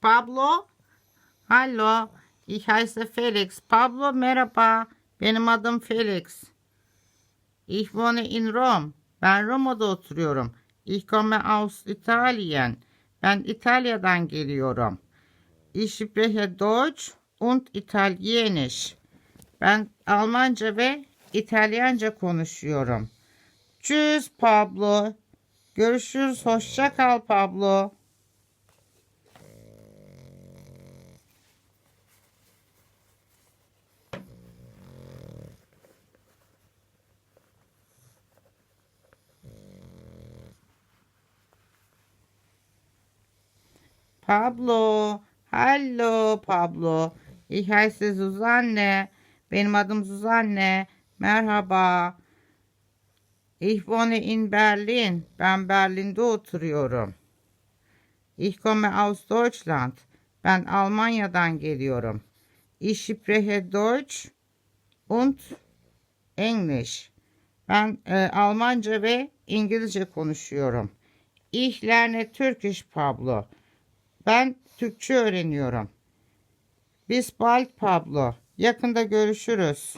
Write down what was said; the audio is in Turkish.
Pablo. Hallo. Ich heiße Felix. Pablo merhaba. Benim adım Felix. Ich wohne in Rom. Ben Roma'da oturuyorum. Ich komme aus Italien. Ben İtalya'dan geliyorum. Ich spreche Deutsch und Italienisch. Ben Almanca ve İtalyanca konuşuyorum. Tschüss Pablo. Görüşürüz. Hoşça kal Pablo. Pablo. Hallo Pablo. Ich heiße Susanne. Benim adım Suzanne. Merhaba. Ich wohne in Berlin. Ben Berlin'de oturuyorum. Ich komme aus Deutschland. Ben Almanya'dan geliyorum. Ich spreche Deutsch und English. Ben e, Almanca ve İngilizce konuşuyorum. Ich lerne Turkish Pablo. Ben Türkçe öğreniyorum. Bis bald Pablo. Yakında görüşürüz.